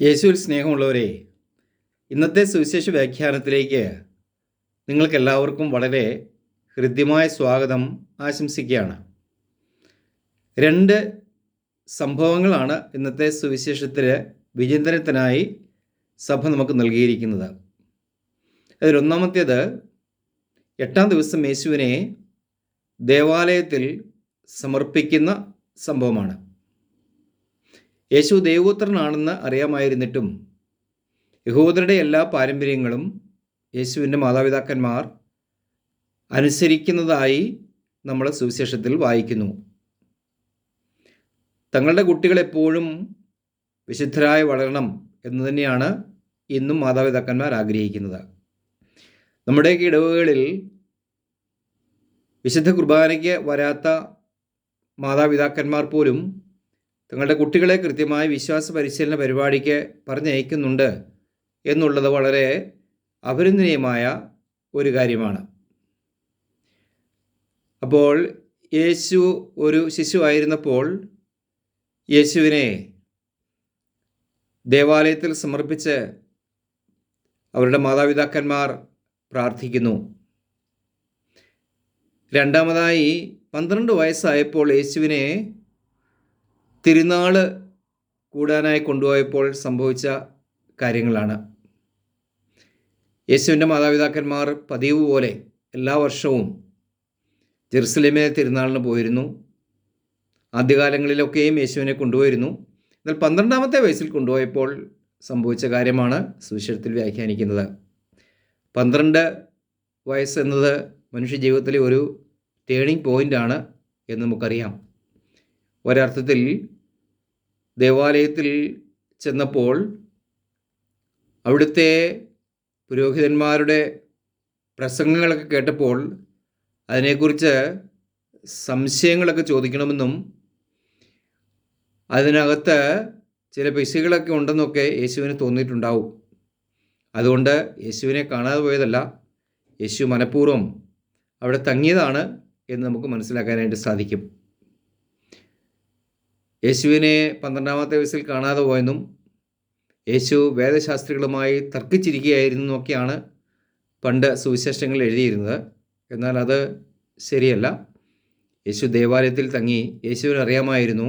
യേശുവിൽ സ്നേഹമുള്ളവരെ ഇന്നത്തെ സുവിശേഷ വ്യാഖ്യാനത്തിലേക്ക് നിങ്ങൾക്കെല്ലാവർക്കും വളരെ ഹൃദ്യമായ സ്വാഗതം ആശംസിക്കുകയാണ്. രണ്ട് സംഭവങ്ങളാണ് ഇന്നത്തെ സുവിശേഷത്തിൽ വിചിന്തനത്തിനായി സഭ നമുക്ക് നൽകിയിരിക്കുന്നത്. അതിലൊന്നാമത്തേത് എട്ടാം ദിവസം യേശുവിനെ ദേവാലയത്തിൽ സമർപ്പിക്കുന്ന സംഭവമാണ്. യേശു ദൈവപുത്രനാണെന്ന് അറിയാമായിരുന്നിട്ടും യഹൂദരുടെ എല്ലാ പാരമ്പര്യങ്ങളും യേശുവിന്റെ മാതാപിതാക്കന്മാർ അനുസരിക്കുന്നതായി നമ്മൾ സുവിശേഷത്തിൽ വായിക്കുന്നു. തങ്ങളുടെ കുട്ടികൾ എപ്പോഴും വിശുദ്ധരായി വളരണം എന്ന് തന്നെയാണ് ഇന്നും മാതാപിതാക്കന്മാർ ആഗ്രഹിക്കുന്നത്. നമ്മുടെയൊക്കെ ഇടവുകളിൽ വിശുദ്ധ കുർബാനയ്ക്ക് വരാത്ത മാതാപിതാക്കന്മാർ പോലും തങ്ങളുടെ കുട്ടികളെ കൃത്യമായ വിശ്വാസ പരിശീലന പരിപാടിക്ക് പറഞ്ഞയക്കുന്നുണ്ട് എന്നുള്ളത് വളരെ അഭിനന്ദനീയമായ ഒരു കാര്യമാണ്. അപ്പോൾ യേശു ഒരു ശിശു ആയിരുന്നപ്പോൾ യേശുവിനെ ദേവാലയത്തിൽ സമർപ്പിച്ച് അവരുടെ മാതാപിതാക്കന്മാർ പ്രാർത്ഥിക്കുന്നു. രണ്ടാമതായി പന്ത്രണ്ട് വയസ്സായപ്പോൾ യേശുവിനെ തിരുനാൾ കൂടാനായി കൊണ്ടുപോയപ്പോൾ സംഭവിച്ച കാര്യങ്ങളാണ്. യേശുവിന്റെ മാതാപിതാക്കന്മാർ പതിവ് പോലെ എല്ലാ വർഷവും ജെറുസലേമിലെ തിരുനാളിന് പോയിരുന്നു. ആദ്യകാലങ്ങളിലൊക്കെയും യേശുവിനെ കൊണ്ടുപോയിരുന്നു. എന്നാൽ പന്ത്രണ്ടാമത്തെ വയസ്സിൽ കൊണ്ടുപോയപ്പോൾ സംഭവിച്ച കാര്യമാണ് സുവിശേഷത്തിൽ വ്യാഖ്യാനിക്കുന്നത്. പന്ത്രണ്ട് വയസ്സെന്നത് മനുഷ്യ ജീവിതത്തിലെ ഒരു ടേണിംഗ് പോയിന്റാണ് എന്ന് നമുക്കറിയാം. ഒരർത്ഥത്തിൽ ദേവാലയത്തിൽ ചെന്നപ്പോൾ അവിടുത്തെ പുരോഹിതന്മാരുടെ പ്രസംഗങ്ങളൊക്കെ കേട്ടപ്പോൾ അതിനെക്കുറിച്ച് സംശയങ്ങളൊക്കെ ചോദിക്കണമെന്നും അതിനകത്ത് ചില പിശകളൊക്കെ ഉണ്ടെന്നൊക്കെ യേശുവിന് തോന്നിയിട്ടുണ്ടാവും. അതുകൊണ്ട് യേശുവിനെ കാണാതെ പോയതല്ല യേശു മനഃപൂർവം അവിടെ തങ്ങിയതാണ് എന്ന് നമുക്ക് മനസ്സിലാക്കാനായിട്ട് സാധിക്കും. യേശുവിനെ പന്ത്രണ്ടാമത്തെ വയസ്സിൽ കാണാതെ പോയെന്നും യേശു വേദശാസ്ത്രികളുമായി തർക്കിച്ചിരിക്കുകയായിരുന്നു എന്നൊക്കെയാണ് പണ്ട് സുവിശേഷങ്ങൾ എഴുതിയിരുന്നത്. എന്നാൽ അത് ശരിയല്ല. യേശു ദേവാലയത്തിൽ തങ്ങി യേശുവിന് അറിയാമായിരുന്നു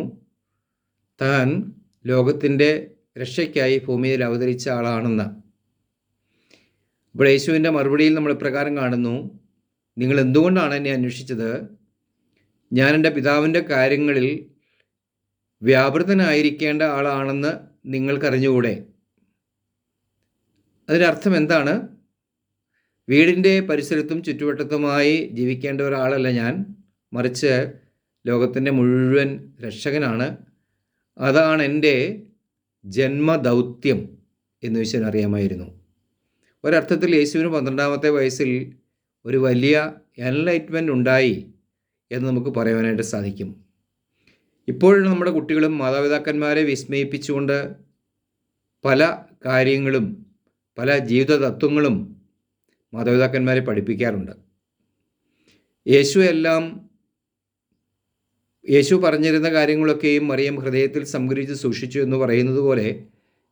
താൻ ലോകത്തിന്റെ രക്ഷയ്ക്കായി ഭൂമിയിൽ അവതരിച്ച ആളാണെന്ന്. അപ്പോൾ യേശുവിന്റെ മറുപടിയിൽ നമ്മൾ ഇപ്രകാരം കാണുന്നു നിങ്ങൾ എന്തുകൊണ്ടാണ് എന്നെ അന്വേഷിച്ചത്? ഞാൻ എന്റെ പിതാവിന്റെ കാര്യങ്ങളിൽ വ്യാപൃതനായിരിക്കേണ്ട ആളാണെന്ന് നിങ്ങൾക്കറിഞ്ഞുകൂടെ? അതിനർത്ഥം എന്താണ് വീടിന്റെ പരിസരത്തും ചുറ്റുവട്ടത്തുമായി ജീവിക്കേണ്ട ഒരാളല്ല ഞാൻ. മറിച്ച് ലോകത്തിന്റെ മുഴുവൻ രക്ഷകനാണ്. അതാണ് എന്റെ ജന്മദൗത്യം എന്ന് വിശ്വൻ അറിയാമായിരുന്നു. ഒരർത്ഥത്തിൽ യേശുവിന് പന്ത്രണ്ടാമത്തെ വയസ്സിൽ ഒരു വലിയ എൻലൈറ്റ്മെന്റ് ഉണ്ടായി എന്ന് നമുക്ക് പറയുവാനായിട്ട് സാധിക്കും. ഇപ്പോഴും നമ്മുടെ കുട്ടികളും മാതാപിതാക്കന്മാരെ വിസ്മയിപ്പിച്ചുകൊണ്ട് പല കാര്യങ്ങളും പല ജീവിത തത്വങ്ങളും മാതാപിതാക്കന്മാരെ പഠിപ്പിക്കാറുണ്ട്. യേശു എല്ലാം യേശു പറഞ്ഞിരുന്ന കാര്യങ്ങളൊക്കെയും മറിയം ഹൃദയത്തിൽ സംഗ്രഹിച്ച് സൂക്ഷിച്ചു എന്ന് പറയുന്നത് പോലെ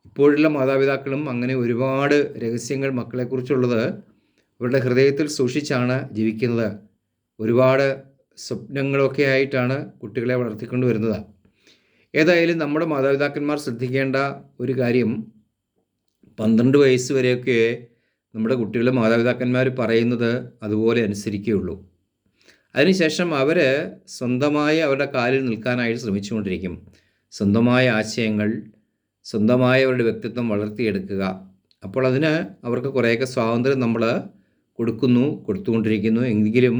ഇപ്പോഴുള്ള മാതാപിതാക്കളും അങ്ങനെ ഒരുപാട് രഹസ്യങ്ങൾ മക്കളെക്കുറിച്ചുള്ളത് അവരുടെ ഹൃദയത്തിൽ സൂക്ഷിച്ചാണ് ജീവിക്കുന്നത്. ഒരുപാട് സ്വപ്നങ്ങളൊക്കെ ആയിട്ടാണ് കുട്ടികളെ വളർത്തിക്കൊണ്ട് വരുന്നത്. ഏതായാലും നമ്മുടെ മാതാപിതാക്കന്മാർ ശ്രദ്ധിക്കേണ്ട ഒരു കാര്യം പന്ത്രണ്ട് വയസ്സ് വരെയൊക്കെ നമ്മുടെ കുട്ടികളെ മാതാപിതാക്കന്മാർ പറയുന്നത് അതുപോലെ അനുസരിക്കുകയുള്ളൂ അതിനുശേഷം അവർ സ്വന്തമായി അവരുടെ കാലിൽ നിൽക്കാനായിട്ട് ശ്രമിച്ചുകൊണ്ടിരിക്കും. സ്വന്തമായ ആശയങ്ങൾ സ്വന്തമായ അവരുടെ വ്യക്തിത്വം വളർത്തിയെടുക്കുക. അപ്പോൾ അതിന് അവർക്ക് കുറേയൊക്കെ സ്വാതന്ത്ര്യം നമ്മൾ കൊടുക്കുന്നു കൊടുത്തുകൊണ്ടിരിക്കുന്നു. എങ്കിലും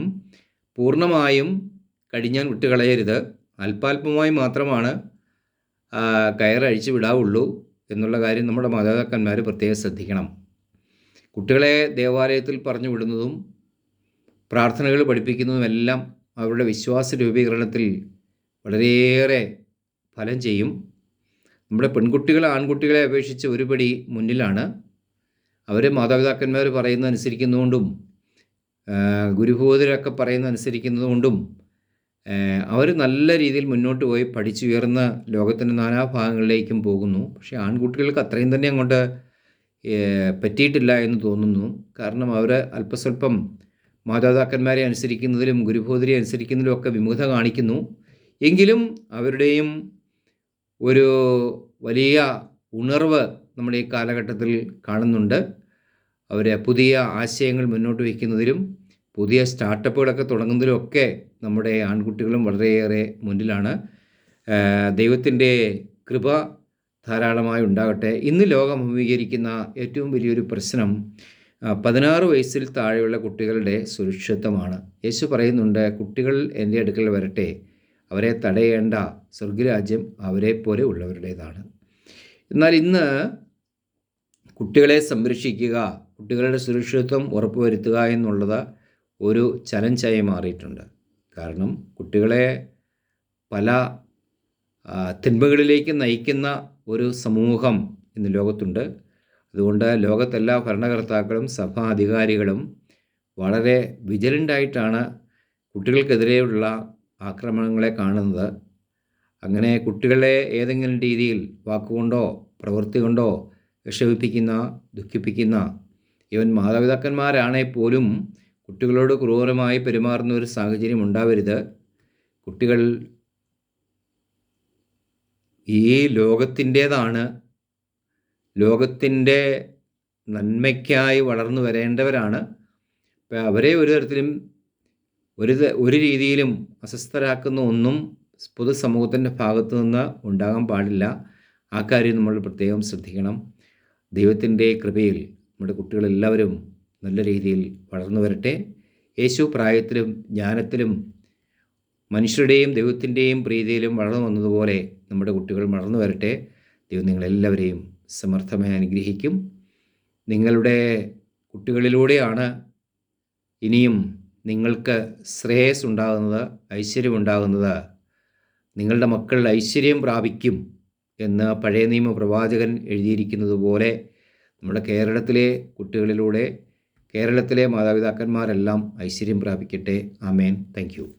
പൂർണമായും കടിഞ്ഞാൻ വിട്ടുകളയരുത്. അല്പാൽപമായി മാത്രമാണ് കയറഴിച്ച് വിടാവുള്ളൂ എന്നുള്ള കാര്യം നമ്മുടെ മാതാപിതാക്കന്മാർ പ്രത്യേകം ശ്രദ്ധിക്കണം. കുട്ടികളെ ദേവാലയത്തിൽ പറഞ്ഞു വിടുന്നതും പ്രാർത്ഥനകൾ പഠിപ്പിക്കുന്നതുമെല്ലാം അവരുടെ വിശ്വാസ രൂപീകരണത്തിൽ വളരെയേറെ ഫലം ചെയ്യും. നമ്മുടെ പെൺകുട്ടികൾ ആൺകുട്ടികളെ അപേക്ഷിച്ച് ഒരുപടി മുന്നിലാണ്. അവരെ മാതാപിതാക്കന്മാർ പറയുന്നത് അനുസരിക്കുന്നതുകൊണ്ടും ഗുരുഭൂതരൊക്കെ പറയുന്നത് അനുസരിക്കുന്നതുകൊണ്ടും അവർ നല്ല രീതിയിൽ മുന്നോട്ട് പോയി പഠിച്ചുയർന്ന് ലോകത്തിന്റെ നാനാഭാഗങ്ങളിലേക്കും പോകുന്നു. പക്ഷേ ആൺകുട്ടികൾക്ക് അത്രയും തന്നെ അങ്ങോട്ട് പറ്റിയിട്ടില്ല എന്ന് തോന്നുന്നു. കാരണം അവർ അല്പസ്വല്പം മാതാപിതാക്കന്മാരെ അനുസരിക്കുന്നതിലും ഗുരുഭൂതരെ അനുസരിക്കുന്നതിലും ഒക്കെ വിമുഖത കാണിക്കുന്നു. എങ്കിലും അവരുടെയും ഒരു വലിയ ഉണർവ് നമ്മുടെ ഈ കാലഘട്ടത്തിൽ കാണുന്നുണ്ട്. അവർ പുതിയ ആശയങ്ങൾ മുന്നോട്ട് വയ്ക്കുന്നതിലും പുതിയ സ്റ്റാർട്ടപ്പുകളൊക്കെ തുടങ്ങുന്നതിലും ഒക്കെ നമ്മുടെ ആൺകുട്ടികളും വളരെയേറെ മുന്നിലാണ്. ദൈവത്തിന്റെ കൃപ ധാരാളമായി ഉണ്ടാകട്ടെ. ഇന്ന് ലോകം അഭിമുഖീകരിക്കുന്ന ഏറ്റവും വലിയൊരു പ്രശ്നം പതിനാറ് വയസ്സിൽ താഴെയുള്ള കുട്ടികളുടെ സുരക്ഷിതത്വമാണ്. യേശു പറയുന്നുണ്ട് കുട്ടികൾ എന്റെ അടുക്കൽ വരട്ടെ. അവരെ തടയേണ്ട സ്വർഗരാജ്യം അവരെ പോലെ ഉള്ളവരുടേതാണ്. എന്നാൽ ഇന്ന് കുട്ടികളെ സംരക്ഷിക്കുക കുട്ടികളുടെ സുരക്ഷിതത്വം ഉറപ്പുവരുത്തുക എന്നുള്ളത് ഒരു ചലഞ്ചായി മാറിയിട്ടുണ്ട്. കാരണം കുട്ടികളെ പല തിന്മകളിലേക്ക് നയിക്കുന്ന ഒരു സമൂഹം ഇന്ന് ലോകത്തുണ്ട്. അതുകൊണ്ട് ലോകത്തെല്ലാ ഭരണകർത്താക്കളും സഭാ അധികാരികളും വളരെ വിജിലന്റായിട്ടാണ് കുട്ടികൾക്കെതിരെയുള്ള ആക്രമണങ്ങളെ കാണുന്നത്. അങ്ങനെ കുട്ടികളെ ഏതെങ്കിലും രീതിയിൽ വാക്കുകൊണ്ടോ പ്രവൃത്തി കൊണ്ടോ വിഷമിപ്പിക്കുന്ന ദുഃഖിപ്പിക്കുന്ന ഇവൻ മാതാപിതാക്കന്മാരാണെങ്കിൽ പോലും കുട്ടികളോട് ക്രൂരമായി പെരുമാറുന്ന ഒരു സാഹചര്യം ഉണ്ടാവരുത്. കുട്ടികൾ ഈ ലോകത്തിന്റേതാണ്. ലോകത്തിന്റെ നന്മയ്ക്കായി വളർന്നു വരേണ്ടവരാണ്. അപ്പം അവരെ ഒരു തരത്തിലും ഒരു ഒരു രീതിയിലും അസ്വസ്ഥരാക്കുന്ന ഒന്നും പൊതുസമൂഹത്തിന്റെ ഭാഗത്തു നിന്ന് ഉണ്ടാകാൻ പാടില്ല. ആ കാര്യം നമ്മൾ പ്രത്യേകം ശ്രദ്ധിക്കണം. ദൈവത്തിന്റെ കൃപയിൽ നമ്മുടെ കുട്ടികളെല്ലാവരും നല്ല രീതിയിൽ വളർന്നു വരട്ടെ. യേശു പ്രായത്തിലും ജ്ഞാനത്തിലും മനുഷ്യരുടെയും ദൈവത്തിന്റെയും പ്രീതിയിലും വളർന്നു വന്നതുപോലെ നമ്മുടെ കുട്ടികൾ വളർന്നു വരട്ടെ. ദൈവം നിങ്ങളെല്ലാവരെയും സമർത്ഥമായി അനുഗ്രഹിക്കും. നിങ്ങളുടെ കുട്ടികളിലൂടെയാണ് ഇനിയും നിങ്ങൾക്ക് ശ്രേയസ് ഉണ്ടാകുന്നത് ഐശ്വര്യമുണ്ടാകുന്നത് നിങ്ങളുടെ മക്കൾ ഐശ്വര്യം പ്രാപിക്കും. എന്ന് പഴയ നിയമ പ്രവാചകൻ എഴുതിയിരിക്കുന്നത് പോലെ നമ്മുടെ കേരളത്തിലെ കുട്ടികളിലൂടെ കേരളത്തിലെ മാതാപിതാക്കന്മാരെല്ലാം ഐശ്വര്യം പ്രാപിക്കട്ടെ. ആമേൻ. താങ്ക്